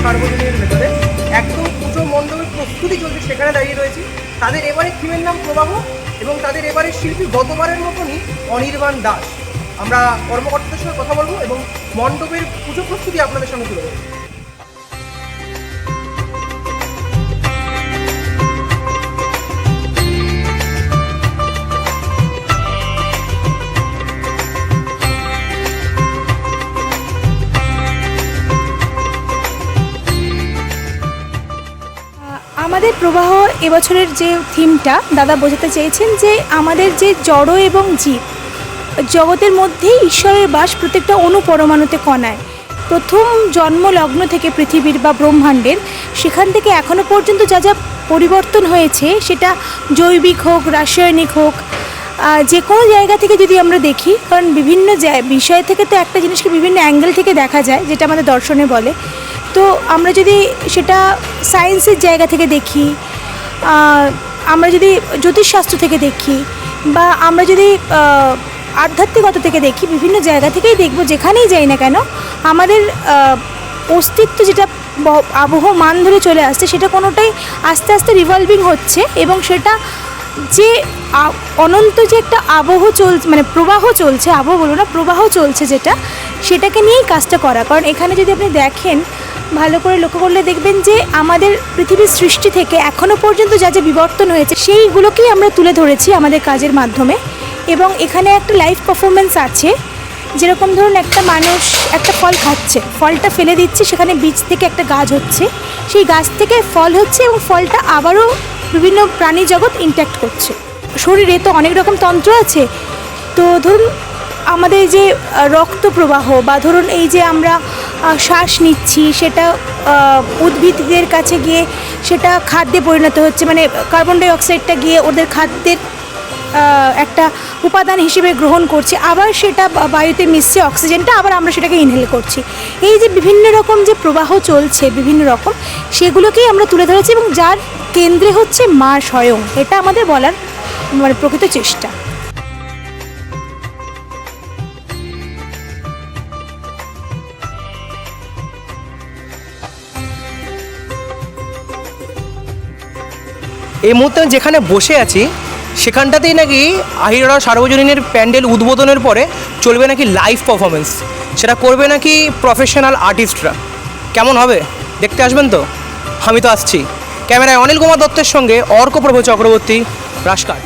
আহিরতলা সার্বজনীনের ভেতরে। একদম পুজো মণ্ডপের প্রস্তুতি চলছে, সেখানে দাঁড়িয়ে রয়েছি। তাদের এবারে থিমের নাম প্রবাহ এবং তাদের এবারে শিল্পী গতবারের মতনই অনির্বাণ দাস। আমরা কর্মকর্তাদের সঙ্গে কথা বলব এবং মণ্ডপের পুজো প্রস্তুতি আপনাদের সঙ্গে তুলে আমাদের প্রবাহ এবছরের যে থিমটা দাদা বোঝাতে চেয়েছেন যে আমাদের যে জড় এবং জীব, জগতের মধ্যেই ঈশ্বরের বাস প্রত্যেকটা অনুপরমাণুতে কণায়। প্রথম জন্ম লগ্ন থেকে পৃথিবীর বা ব্রহ্মাণ্ডের, সেখান থেকে এখনও পর্যন্ত যা যা পরিবর্তন হয়েছে, সেটা জৈবিক হোক, রাসায়নিক হোক যে কোনো জায়গা থেকে যদি আমরা দেখি, কারণ বিভিন্ন বিষয় থেকে তো একটা জিনিসকে বিভিন্ন অ্যাঙ্গেল থেকে দেখা যায়, যেটা আমাদের দর্শনে বলে। তো আমরা যদি সেটা সায়েন্সের জায়গা থেকে দেখি আমরা যদি জ্যোতিষশাস্ত্র থেকে দেখি বা আমরা যদি আধ্যাত্মিকতা থেকে দেখি, বিভিন্ন জায়গা থেকেই দেখব, যেখানেই যাই না কেন, আমাদের অস্তিত্ব যেটা ব- আবহ মান ধরে চলে আসছে, সেটা কোনোটাই আস্তে আস্তে রিভলভিং হচ্ছে এবং সেটা যে অনন্ত যে একটা আবহ চলছে মানে প্রবাহ চলছে, আবহ বলো না, প্রবাহ চলছে যেটা, সেটাকে নিয়েই কাজটা করা। কারণ এখানে যদি আপনি দেখেন ভালো করে লক্ষ্য করলে দেখবেন যে আমাদের পৃথিবীর সৃষ্টি থেকে এখনও পর্যন্ত যা যা বিবর্তন হয়েছে, সেইগুলোকেই আমরা তুলে ধরেছি আমাদের কাজের মাধ্যমে। এবং এখানে একটা লাইভ পারফরমেন্স আছে, যেরকম ধরুন একটা মানুষ একটা ফল খাচ্ছে, ফলটা ফেলে দিচ্ছে, সেখানে বীজ থেকে একটা গাছ হচ্ছে। সেই গাছ থেকে ফল হচ্ছে এবং ফলটা আবারও বিভিন্ন প্রাণী জগৎ ইন্ট্যাক্ট করছে। শরীরে তো অনেক রকম তন্ত্র আছে। তো ধরুন আমাদের যে রক্ত প্রবাহ বা ধরুন এই যে আমরা শ্বাস নিচ্ছি, সেটা উদ্ভিদদের কাছে গিয়ে সেটা খাদ্যে পরিণত হচ্ছে মানে কার্বন ডাই অক্সাইডটা গিয়ে ওদের খাদ্যের একটা উপাদান হিসেবে গ্রহণ করছি, আবার সেটা বায়ুতে মিশছে, অক্সিজেনটা আবার আমরা সেটাকে ইনহেল করছি। এই যে বিভিন্ন রকম যে প্রবাহ চলছে, বিভিন্ন রকম, সেগুলোকেই আমরা তুলে ধরেছি এবং যার কেন্দ্রে হচ্ছে মা স্বয়ং, এটা আমাদের বলার মানে প্রকৃত চেষ্টা। এই মুহূর্তে আমি যেখানে বসে আছি, সেখানটাতেই নাকি আহিরা সার্বজনীনের প্যান্ডেল উদ্বোধনের পরে চলবে নাকি লাইভ পারফরমেন্স সেটা করবে নাকি প্রফেশনাল আর্টিস্টরা কেমন হবে? দেখতে আসবেন তো? আমি তো আসছি। ক্যামেরায় অনিল কুমার দত্তের সঙ্গে অর্ক অর্কপ্রভ চক্রবর্তী রাজকাট